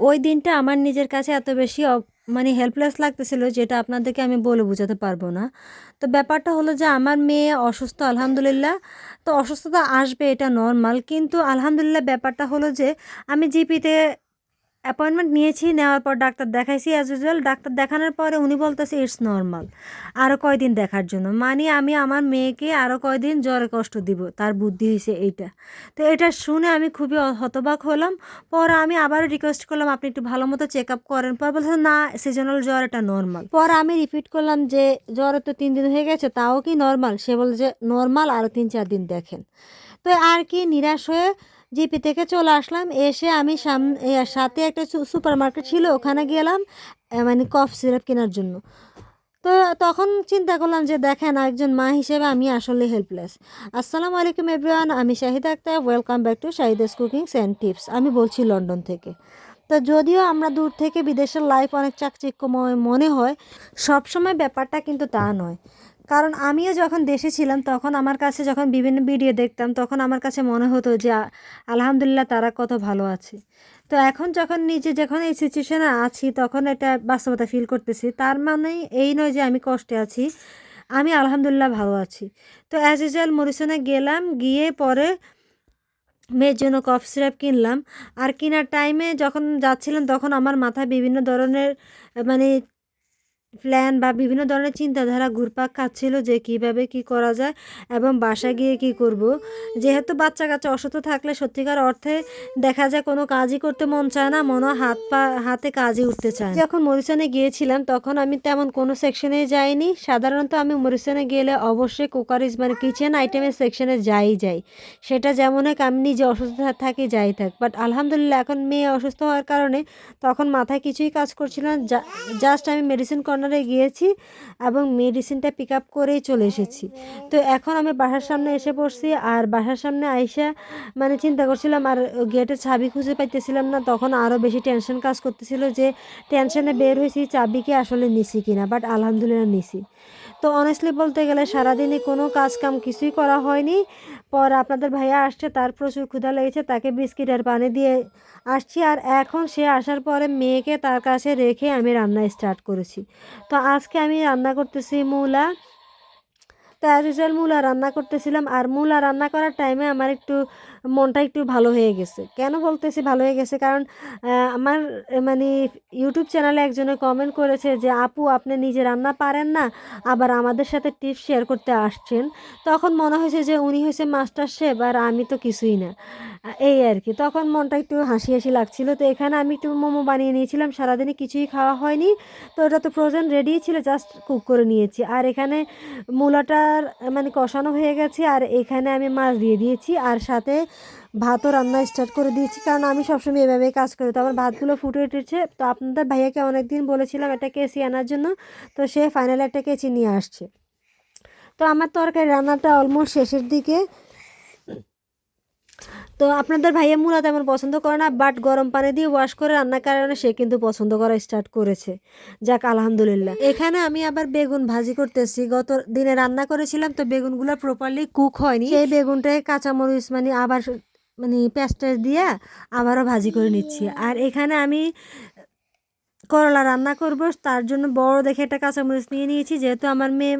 ওই দিনটা আমার নিজের কাছে এত বেশি মানে হেল্পলেস লাগতেছিল যেটা আপনাদেরকে আমি বলে বোঝাতে পারব না। তো ব্যাপারটা হলো যে আমার মেয়ে অসুস্থ, আলহামদুলিল্লাহ। তো অসুস্থতা আসবে এটা নর্মাল কিন্তু আলহামদুলিল্লাহ ব্যাপারটা হলো যে আমি জিপিতে অ্যাপয়েন্টমেন্ট নিয়েছি, নেওয়ার পর ডাক্তার দেখাইছি অ্যাজ ইউজুয়াল ডাক্তার দেখানোর পরে উনি বলতেছে ইটস নর্মাল আরও কয়দিন দেখার জন্য। মানে আমি আমার মেয়েকে আরও কয়দিন জ্বরে কষ্ট দিব। তার বুদ্ধি হয়েছে এইটা। তো এটা শুনে আমি খুবই হতবাক হলাম। পরে আমি আবারও রিকোয়েস্ট করলাম, আপনি একটু ভালো মতো চেক আপ করেন। পর বলছে, না সিজনাল জ্বর এটা নর্মাল পরে আমি রিপিট করলাম যে, জ্বর তো তিন দিন হয়ে গেছে, তাও কি নর্মাল সে বলে যে নর্মাল আরও তিন, চার দিন দেখেন। তো আর কি নিরাশ হয়ে জিপি থেকে চলে আসলাম। এসে আমি সাম এ, সাথে একটা সুপার মার্কেট ছিল ওখানে গেলাম মানে কফ সিরাপ কেনার জন্য। তো তখন চিন্তা করলাম যে দেখেন একজন মা হিসেবে আমি আসলে হেল্পলেস আসসালামু আলাইকুম এভরিওয়ান আমি Shahida Akhtar welcome back to Shahida's cookings and tips আমি বলছি লন্ডন থেকে। তো যদিও আমরা দূর থেকে বিদেশের লাইফ অনেক চাকচিক্যময় মনে হয় সবসময় ব্যাপারটা কিন্তু তা নয়। কারণ আমিও যখন দেশে ছিলাম, তখন আমার কাছে যখন বিভিন্ন ভিডিও দেখতাম, তখন আমার কাছে মনে হতো যে আলহামদুলিল্লাহ তারা কত ভালো আছে। তো এখন যখন নিজে যখন এই সিচুয়েশানে আছি, তখন এটা বাস্তবতা ফিল করতেছি। তার মানে এই নয় যে, আমি কষ্টে আছি, আমি আলহামদুলিল্লাহ ভালো আছি। তো অ্যাজ ইউজুয়াল মরিসনে গেলাম, গিয়ে পরে মেয়ের জন্য কফ সিরাপ কিনলাম। আর কেনার টাইমে যখন যাচ্ছিলাম, তখন আমার মাথায় বিভিন্ন ধরনের মানে প্ল্যান বা বিভিন্ন ধরনের চিন্তাধারা ঘুরপাক খাচ্ছিল যে কীভাবে কি করা যায় এবং বাসা গিয়ে কি করব। যেহেতু বাচ্চা কাচ্চা অসুস্থ থাকলে সত্যিকার অর্থে দেখা যায় কোনো কাজই করতে মন চায় না, মনে হাত পা, হাতে কাজই উঠতে চায় যখন মরিসনে গিয়েছিলাম তখন আমি তেমন কোনো সেকশনে যাইনি। সাধারণত আমি মরিসনে গেলে অবশ্যই কুকারিজ মানে কিচেন আইটেমের সেকশনে যাই যাই। সেটা যেমন হোক, আমি নিজে অসুস্থ থাকি, যাই থাক। বাট আলহামদুলিল্লাহ এখন মেয়ে অসুস্থ হওয়ার কারণে তখন মাথায় কিছুই কাজ করছিল না। জাস্ট আমি মেডিসিন কর্নারে গিয়েছি এবং মেডিসিনটা পিক আপ করেই চলে এসেছি। তো এখন আমি বাসার সামনে এসে পড়ছি আর বাসার সামনে আইসা মানে চিন্তা করছিলাম আর গেটের চাবি খুঁজে পাইতেছিলাম না, তখন আরও বেশি টেনশন কাজ করতেছিল যে টেনশনে বের হয়েছি চাবি কি আসলে নিছি কিনা বাট আলহামদুলিল্লাহ নিছি। তো অনেস্টলি বলতে গেলে সারাদিনে কোনো কাজ কাম কিছুই করা হয়নি পর আপনাদের ভাইয়া আসছে, তার প্রচুর ক্ষুধা লেগেছে, তাকে বিস্কিট আর পানি দিয়ে আসছি। আর এখন সে আসার পরে মেয়েকে তার কাছে রেখে আমি রান্না স্টার্ট করেছি। তো আজকে আমি রান্না করতেছি মূলা তো অ্যাজ মূলা রান্না করতেছিলাম, আর মূলা রান্না করার টাইমে আমার একটু মনটা একটু ভালো হয়ে গেছে। কেন বলতেছি ভালো হয়ে গেছে? কারণ আমার মানে ইউটিউব চ্যানেলে একজনে কমেন্ট করেছে যে, আপু, আপনি নিজে রান্না পারেন না, আবার আমাদের সাথে টিপস শেয়ার করতে আসছেন। তখন মনে হয়েছে যে, উনি হয়েছে মাস্টার শেফ আর আমি তো কিছুই না। এই আর কি। তখন মনটা একটু হাসি হাসি লাগছিল। তো এখানে আমি একটু মোমো বানিয়ে নিয়েছিলাম। সারাদিনে কিছুই খাওয়া হয়নি। তো ওটা তো ফ্রোজেন রেডি ছিল জাস্ট কুক করে নিয়েছি। আর এখানে মূলাটার মানে কষানো হয়ে গেছে। আর এখানে আমি মাছ দিয়ে দিয়েছি। আর সাথে ভাতও রান্না স্টার্ট করে দিয়েছি। কারণ আমি সবসময় এভাবে কাজ করি। তো আমার ভাতগুলো ফুটে উঠেছে। তো আপনাদের ভাইয়াকে অনেকদিন বলেছিলাম একটা কেসি আনার জন্য। তো সে ফাইনালি একটা কেচি নিয়ে আসছে। তো আমার তরকারি রান্নাটা অলমোস্ট শেষের দিকে তো আপনাদের ভাইয়া মূলা তেমন পছন্দ করে না বাট গরম পানি দিয়ে ওয়াশ করে রান্নার কারণে সে কিন্তু পছন্দ করা স্টার্ট করেছে। যাক, আলহামদুলিল্লাহ। এখানে আমি আবার বেগুন ভাজি করতেছি। গত দিনে রান্না করেছিলাম, তো বেগুনগুলো প্রপারলি কুক হয়নি। এই বেগুনটাকে কাঁচামরিচ মানে আবার মানে প্যাস্টাস দিয়ে আবারও ভাজি করে নিচ্ছি। আর এখানে আমি করলা রান্না করব, তার জন্য বড় দেখে একটা কাঁচামরিচ নিয়ে নিয়েছি। যেহেতু আমার মেয়ে,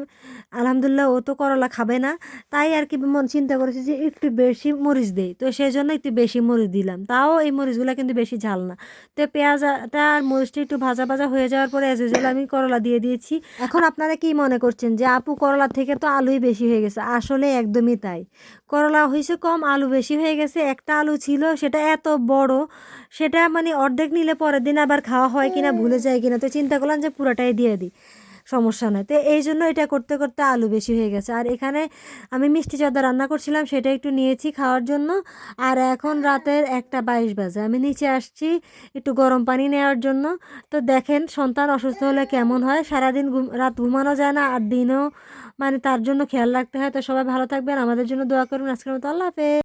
আলহামদুলিল্লাহ ও তো করলা খাবে না, তাই আর কি মন চিন্তা করেছি যে একটু বেশি মরিচ দেই। তো সেই জন্য একটু বেশি মরিচ দিলাম। তাও এই মরিচগুলো কিন্তু বেশি ঝাল না। তো পেঁয়াজটা আর মরিচটা একটু ভাজা ভাজা হয়ে যাওয়ার পরে অ্যাজ ইউজুয়াল আমি করলা দিয়ে দিয়েছি। এখন আপনারা কি মনে করছেন যে আপু করলা থেকে তো আলুই বেশি হয়ে গেছে? আসলে একদমই তাই। করলা হয়েছে কম, আলু বেশি হয়ে গেছে। একটা আলু ছিল, সেটা এত বড়, সেটা মানে অর্ধেক নিলে পরের দিন আবার খাওয়া হয় কিনা ভুলে যায় কিনা, তো চিন্তা করলাম যে পুরোটাই দিয়ে দিই, সমস্যা নয় তো এই জন্য এটা করতে করতে আলু বেশি হয়ে গেছে। আর এখানে আমি মিষ্টি চাদা রান্না করছিলাম, সেটা একটু নিয়েছি খাওয়ার জন্য। আর এখন রাতের একটা বাইশ বাজে, আমি নিচে আসছি একটু গরম পানি নেওয়ার জন্য। তো দেখেন, সন্তান অসুস্থ হলে কেমন হয়? সারাদিন ঘুম, রাত ঘুমানো যায় না, আর দিনও মানে তার জন্য খেয়াল রাখতে হয়। তো সবাই ভালো থাকবেন, আমাদের জন্য দোয়া করুন। আজকের মতো আল্লাহ হাফেজ।